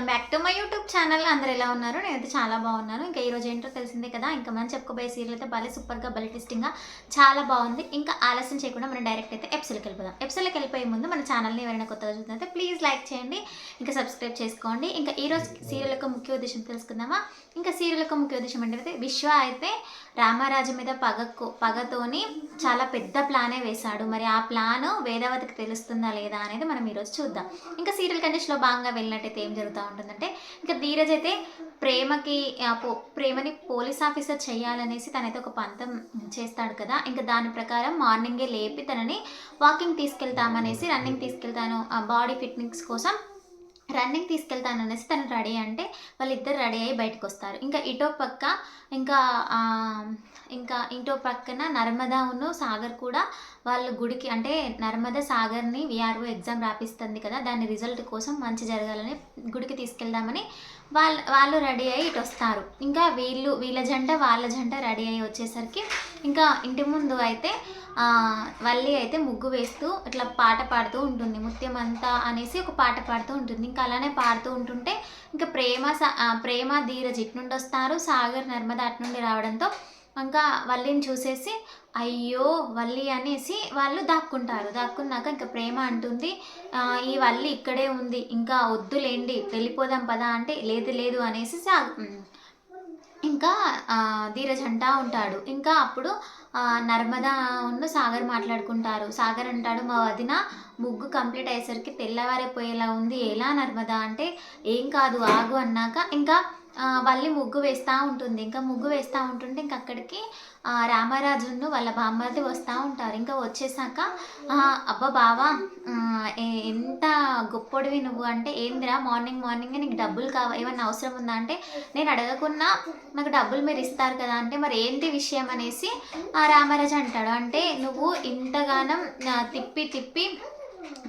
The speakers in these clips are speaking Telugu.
Welcome back to my YouTube channel. అందరు ఎలా ఉన్నారు? నేనైతే చాలా బాగున్నాను. ఇంకా ఈరోజు ఏంటో తెలిసిందే కదా ఇంకా మనం చెప్పుకోబోయే సీరియల్ అయితే భలే సూపర్గా భలే టెస్టింగ్గా చాలా బాగుంది. ఇంకా ఆలస్యం చేయకుండా మనం డైరెక్ట్ అయితే ఎపిసోడ్కి వెళ్ళిపోదాం. ఎపిసోడ్కి వెళ్ళిపోయే ముందు మన ఛానల్ని ఎవరైనా కొత్తగా చూస్తుంటే ప్లీజ్ లైక్ చేయండి. ఇంకా సబ్స్క్రైబ్ చేసుకోండి. ఇంకా ఈరోజు సీరియల్ యొక్క ముఖ్య ఉద్దేశం తెలుసుకుందామా? ఇంకా సీరియల్ యొక్క ముఖ్య ఉద్దేశం అంటే విశ్వ అయితే రామారాజు మీద పగకు పగతోని చాలా పెద్ద ప్లానే వేశాడు. మరి ఆ ప్లాన్ వేదవతికి తెలుస్తుందా లేదా అనేది మనం ఈరోజు చూద్దాం. ఇంకా సీరియల్ కండిషన్లో భాగంగా వెళ్ళినట్టయితే ఏం జరుగుతూ ఉంటుందంటే ఇంకా ధీరజ్ అయితే ప్రేమకి పో ప్రేమని పోలీస్ ఆఫీసర్ చేయాలనేసి తనైతే ఒక పంతం చేస్తాడు కదా. ఇంకా దాని ప్రకారం మార్నింగే లేపి తనని వాకింగ్ తీసుకెళ్తామనేసి రన్నింగ్ తీసుకెళ్తాను బాడీ ఫిట్నెస్ కోసం రన్నింగ్ తీసుకెళ్తాను అనేసి తను రెడీ అంటే వాళ్ళిద్దరు రెడీ అయ్యి బయటకు వస్తారు ఇంకా ఇటో పక్క ఇంకా ఇంకా ఇంటో పక్కన నర్మదా ఉన్న సాగర్ కూడా వాళ్ళు గుడికి అంటే నర్మదా సాగర్ని విఆర్ఓ ఎగ్జామ్ రాపిస్తుంది కదా దాని రిజల్ట్ కోసం మంచి జరగాలని గుడికి తీసుకెళ్దామని వాళ్ళ వాళ్ళు రెడీ అయ్యి ఇటు వస్తారు. ఇంకా వీళ్ళు వీళ్ళ జంట వాళ్ళ జంట రెడీ అయ్యి వచ్చేసరికి ఇంకా ఇంటి ముందు అయితే వల్లి అయితే ముగ్గు వేస్తూ ఇట్లా పాట పాడుతూ ఉంటుంది. ముత్యం అంతా అనేసి ఒక పాట పాడుతూ ఉంటుంది. ఇంకా అలానే పాడుతూ ఉంటుంటే ఇంకా ప్రేమ సా- ప్రేమ ధీరజ్ ఇటు నుండి వస్తారు సాగర్ నర్మద అటు నుండి రావడంతో ఇంకా వల్లిని చూసేసి అయ్యో వల్లి అనేసి వాళ్ళు దాక్కుంటారు. దాక్కున్నాక ఇంకా ప్రేమ అంటుంది. ఈ వల్లి ఇక్కడే ఉంది. ఇంకా వద్దులేండి. వెళ్ళిపోదాం పదా అంటే లేదు లేదు అనేసి సా ఇంకా ధీరజ్ అంటా ఉంటాడు. ఇంకా అప్పుడు నర్మదా ఉన్న సాగర్ మాట్లాడుకుంటారు. సాగర్ అంటాడు మా వదిన ముగ్గు కంప్లీట్ అయ్యేసరికి తెల్లవారిపోయేలా ఉంది. ఎలా నర్మదా? అంటే ఏం కాదు ఆగు అన్నాక ఇంకా వల్లి ముగ్గు వేస్తూ ఉంటుంది. ఇంకా ముగ్గు వేస్తూ ఉంటుంటే ఇంక అక్కడికి రామరాజును వాళ్ళ బామ్మది వస్తూ ఉంటారు. ఇంకా వచ్చేసాక అబ్బా బావా ఎంత గొప్పడివి నువ్వు అంటే ఏందిరా మార్నింగ్ మార్నింగ్ నీకు డబ్బులు కావ ఏమన్నా అవసరం ఉందా అంటే నేను అడగకున్నా నాకు డబ్బులు మీరు ఇస్తారు కదా అంటే మరి ఏంటి విషయం అనేసి ఆ రామరాజు అంటాడు. అంటే నువ్వు ఇంతగానం తిప్పి తిప్పి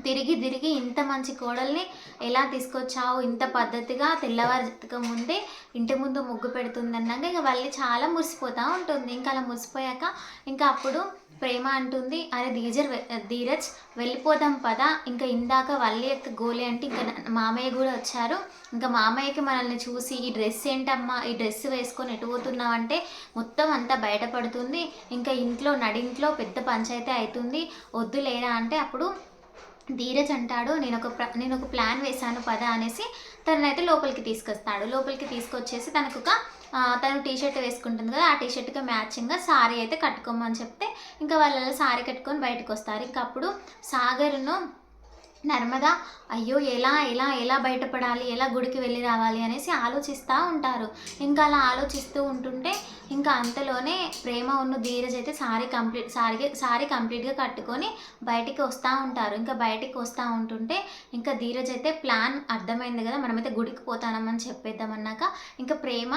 తిరిగి తిరిగి ఇంత మంచి కోడల్ని ఎలా తీసుకొచ్చావు? ఇంత పద్ధతిగా తెల్లవారుక ముందే ఇంటి ముందు ముగ్గు పెడుతుంది అన్నాక ఇంకా వాళ్ళు చాలా మురిసిపోతూ ఉంటుంది. ఇంకా అలా మురిసిపోయాక ఇంకా అప్పుడు ప్రేమ అంటుంది అరే ధీజర్ ధీరజ్ వెళ్ళిపోదాం పదా. ఇంకా ఇందాక వల్లి యొక్క గోలి అంటే ఇంకా మామయ్య కూడా వచ్చారు. ఇంకా మామయ్యకి మనల్ని చూసి ఈ డ్రెస్ ఏంటమ్మా? ఈ డ్రెస్ వేసుకొని ఎటు పోతున్నావు అంటే మొత్తం అంతా బయటపడుతుంది ఇంకా ఇంట్లో నడింట్లో పెద్ద పంచాయతీ అవుతుంది వద్దులేరా? అంటే అప్పుడు ధీరజ్ అంటాడు నేను ఒక నేను ఒక ప్లాన్ వేశాను పద అనేసి తననైతే లోపలికి తీసుకొస్తాడు. లోపలికి తీసుకొచ్చేసి తనకు ఒక తను టీ షర్ట్ వేసుకుంటుంది కదా ఆ టీ షర్ట్కి మ్యాచింగ్గా సారీ అయితే కట్టుకోమని చెప్తే ఇంకా వాళ్ళు సారీ కట్టుకొని బయటకు వస్తారు ఇంకప్పుడు సాగర్ను నర్మద అయ్యో ఎలా ఎలా ఎలా బయటపడాలి? ఎలా గుడికి వెళ్ళి రావాలి? అనేసి ఆలోచిస్తూ ఉంటారు. ఇంకా అలా ఆలోచిస్తూ ఉంటుంటే ఇంకా అంతలోనే ప్రేమ ఉన్న ధీరజ్ అయితే సారీ కంప్లీట్ సారీ సారీ కంప్లీట్గా కట్టుకొని బయటికి వస్తూ ఉంటారు. ఇంకా బయటికి వస్తూ ఉంటుంటే ఇంకా ధీరజ్ అయితే ప్లాన్ అర్థమైంది కదా మనమైతే గుడికి పోతానమని చెప్పేద్దామన్నాక ఇంకా ప్రేమ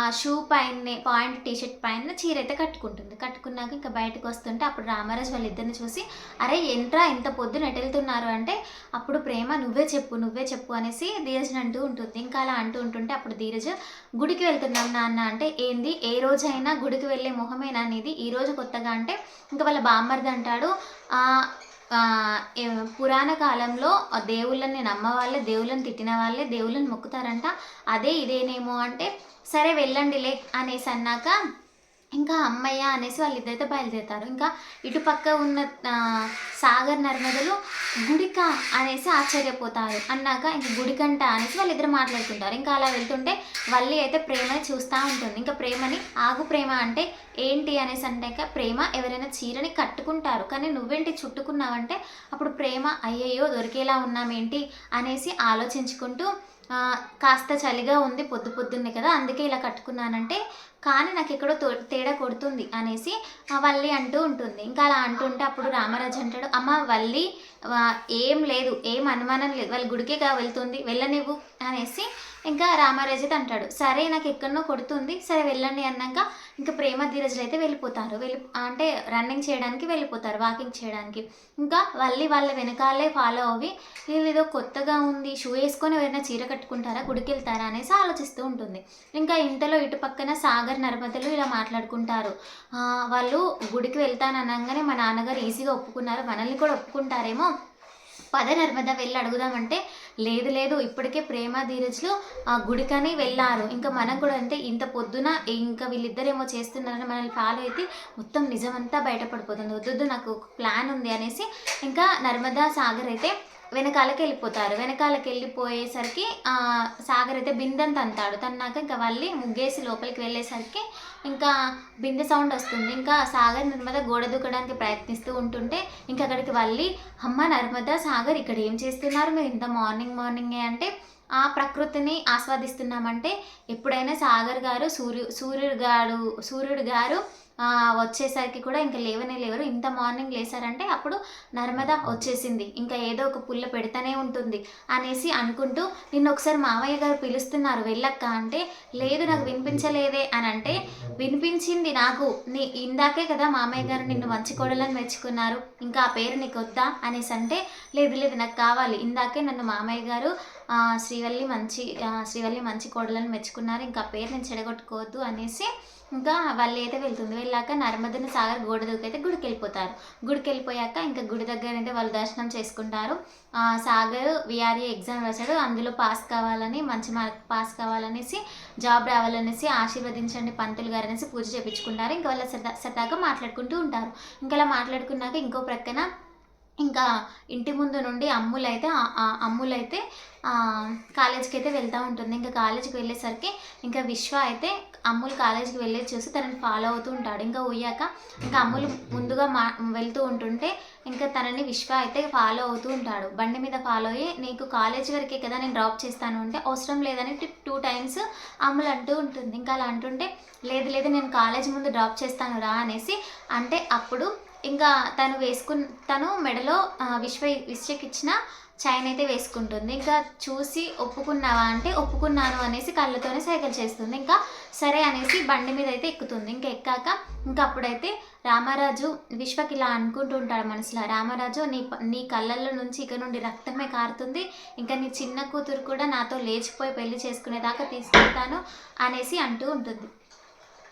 ఆ షూ పైన పాయింట్ టీ షర్ట్ పైన చీర అయితే కట్టుకుంటుంది. కట్టుకున్నాక ఇంకా బయటకు వస్తుంటే అప్పుడు రామరాజు వాళ్ళిద్దరిని చూసి అరే ఎంట్రా ఇంత పొద్దున ఎటు వెళ్తున్నారు? అంటే అప్పుడు ప్రేమ నువ్వే చెప్పు నువ్వే చెప్పు అనేసి ధీరజ్ని అంటూ ఉంటుంది. ఇంకా అలా అంటూ ఉంటుంటే అప్పుడు ధీరజ్ గుడికి వెళ్తున్నాం నాన్న. అంటే ఏంది? ఏ రోజైనా గుడికి వెళ్ళే మొహమేనా అనేది ఈ రోజు కొత్తగా? అంటే ఇంకా వాళ్ళ బామ్మర్ది అంటాడు పురాణ కాలంలో దేవుళ్ళని నమ్మ వాళ్ళే దేవుళ్ళని తిట్టిన వాళ్ళే దేవుళ్ళని మొక్కుతారంట. అదే ఇదేనేమో అంటే సరే వెళ్ళండిలే అనేసి అన్నాక ఇంకా అమ్మయ్య అనేసి వాళ్ళిద్దరైతే బయలుదేరుతారు. ఇంకా ఇటుపక్క ఉన్న సాగర్ నర్మదలు గుడిక అనేసి ఆశ్చర్యపోతారు. అన్నాక ఇంక గుడికంట అనేసి వాళ్ళిద్దరు మాట్లాడుకుంటారు ఇంకా అలా వెళ్తుంటే వల్లి అయితే ప్రేమని చూస్తూ ఉంటుంది. ఇంకా ప్రేమని ఆగు ప్రేమ అంటే ఏంటి? అనేసి అంటే ప్రేమ ఎవరైనా చీరని కట్టుకుంటారు. కానీ నువ్వేంటి చుట్టుకున్నావంటే అప్పుడు ప్రేమ అయ్యయ్యో దొరికేలా ఉన్నామేంటి? అనేసి ఆలోచించుకుంటూ కాస్త చలిగా ఉంది పొద్దు పొద్దున్నే కదా అందుకే ఇలా కట్టుకున్నానంటే కానీ నాకు ఎక్కడో తో- తేడా కొడుతుంది అనేసి వల్లి అంటూ ఉంటుంది. ఇంకా అలా అంటుంటే అప్పుడు రామరాజు అంటాడు అమ్మ వల్లి ఏం లేదు ఏం అనుమానం లేదు వాళ్ళ గుడికే వెళ్తుంది వెళ్ళనివ్వు అనేసి ఇంకా రామరాజు అయితే అంటాడు సరే నాకు ఎక్కడనో కొడుతుంది సరే వెళ్ళండి అన్నాక ఇంకా ప్రేమ ధీరజులు అయితే వెళ్ళిపోతారు. వెళ్ళి అంటే రన్నింగ్ చేయడానికి వెళ్ళిపోతారు వాకింగ్ చేయడానికి. ఇంకా వల్లి వాళ్ళ వెనకాలే ఫాలో అవి ఇది ఏదో కొత్తగా ఉంది షూ వేసుకొని ఎవరైనా చీర కట్టుకుంటారా గుడికి వెళ్తారా అనేసి ఆలోచిస్తూ ఉంటుంది. ఇంకా ఇంతలో ఇటు పక్కన సాగర్ నర్మదలు ఇలా మాట్లాడుకుంటారు. వాళ్ళు గుడికి వెళ్తాను అనగానే మా నాన్నగారు ఈజీగా ఒప్పుకున్నారు మనల్ని కూడా ఒప్పుకుంటారేమో పద నర్మద వెళ్ళి అడుగుదామంటే లేదు లేదు ఇప్పటికే ప్రేమ ధీరజ్లు ఆ గుడికని వెళ్ళారు. ఇంకా మనం కూడా అంటే ఇంత పొద్దున ఇంకా వీళ్ళిద్దరేమో చేస్తున్నారని మనల్ని ఫాలో అయితే మొత్తం నిజమంతా బయటపడిపోతుంది. వద్దు నాకు ఒక ప్లాన్ ఉంది అనేసి ఇంకా నర్మదా సాగర్ అయితే వెనకాలకి వెళ్ళిపోతారు వెనకాలకి వెళ్ళిపోయేసరికి సాగర్ అయితే బిందెని తంతాడు. తన్నాక ఇంకా వాళ్ళు ముగ్గేసి లోపలికి వెళ్ళేసరికి ఇంకా బిందె సౌండ్ వస్తుంది. ఇంకా సాగర్ నర్మద గోడ దూకడానికి ప్రయత్నిస్తూ ఉంటుంటే ఇంకా అక్కడికి వెళ్ళి అమ్మ నర్మద సాగర్ ఇక్కడ ఏం చేస్తున్నారు? మీరు ఇంత మార్నింగ్ మార్నింగే అంటే ఆ ప్రకృతిని ఆస్వాదిస్తున్నామంటే ఎప్పుడైనా సాగర్ గారు సూర్యు సూర్యుడు గారు సూర్యుడు గారు వచ్చేసరికి కూడా ఇంకా లేవనే లేవరు. ఇంత మార్నింగ్ లేసారంటే అప్పుడు నర్మద వచ్చేసింది. ఇంకా ఏదో ఒక పుల్ల పెడతానే ఉంటుంది అనేసి అనుకుంటూ నిన్ను ఒకసారి మామయ్య గారు పిలుస్తున్నారు వెళ్ళక్క అంటే లేదు నాకు వినిపించలేదే అని అంటే వినిపించింది నాకు. నీ ఇందాకే కదా మామయ్య గారు నిన్ను మంచి కోడలని మెచ్చుకున్నారు. ఇంకా ఆ పేరు నీకు వద్దా అనేసి అంటే లేదు లేదు నాకు కావాలి. ఇందాకే నన్ను మామయ్య గారు శ్రీవల్లి మంచి శ్రీవల్లి మంచి కోడలను మెచ్చుకున్నారు. ఇంకా పేరు నేను చెడగొట్టుకోవద్దు అనేసి ఇంకా వాళ్ళు అయితే వెళ్తుంది. వెళ్ళాక నర్మదన సాగర్ గోడ దూకైతే గుడికి వెళ్ళిపోతారు. గుడికి వెళ్ళిపోయాక ఇంకా గుడి దగ్గర అయితే వాళ్ళు దర్శనం చేసుకుంటారు. సాగర్ విఆర్ఏ ఎగ్జామ్ రాశాడు. అందులో పాస్ కావాలని మంచి మార్క్ పాస్ కావాలనేసి జాబ్ రావాలనేసి ఆశీర్వదించండి పంతులు గారు అనేసి పూజ చేయించుకుంటారు ఇంకా వాళ్ళ సరదా సరదాగా మాట్లాడుకుంటూ ఉంటారు. ఇంకా అలా మాట్లాడుకున్నాక ఇంకో ప్రక్కన ఇంకా ఇంటి ముందు నుండి అమ్ములైతే అమ్ములైతే కాలేజీకి అయితే వెళ్తూ ఉంటుంది. ఇంకా కాలేజీకి వెళ్ళేసరికి ఇంకా విశ్వ అయితే అమ్ములు కాలేజీకి వెళ్ళేది చూసి తనని ఫాలో అవుతూ ఉంటాడు. ఇంకా ఉయ్యాక ఇంకా అమ్ములు ముందుగా మా వెళ్తూ ఉంటుంటే ఇంకా తనని విశ్వ అయితే ఫాలో అవుతూ ఉంటాడు. బండి మీద ఫాలో అయ్యి నీకు కాలేజ్ వరకే కదా నేను డ్రాప్ చేస్తాను అంటే అవసరం లేదని టూ టైమ్స్ అమ్ములు అంటూ ఉంటుంది. ఇంకా అలా అంటుంటే లేదు లేదు నేను కాలేజ్ ముందు డ్రాప్ చేస్తాను రా అనేసి అంటే అప్పుడు ఇంకా తను వేసుకున్న తను మెడలో విశ్వ విశ్వకి ఇచ్చిన చైన్ అయితే వేసుకుంటుంది. ఇంకా చూసి ఒప్పుకున్నావా అంటే ఒప్పుకున్నాను అనేసి కళ్ళతోనే సైకిల్ చేస్తుంది. ఇంకా సరే అనేసి బండి మీద అయితే ఎక్కుతుంది. ఇంకా ఎక్కాక ఇంకా అప్పుడైతే రామరాజు విశ్వకి ఇలా అనుకుంటూ ఉంటాడు మనసులో రామరాజు నీ నీ కళ్ళల్లో నుంచి ఇక నుండి రక్తమే కారుతుంది. ఇంకా నీ చిన్న కూతురు కూడా నాతో లేచిపోయి పెళ్ళి చేసుకునేదాకా తీసుకెళ్తాను అనేసి అంటూ ఉంటుంది.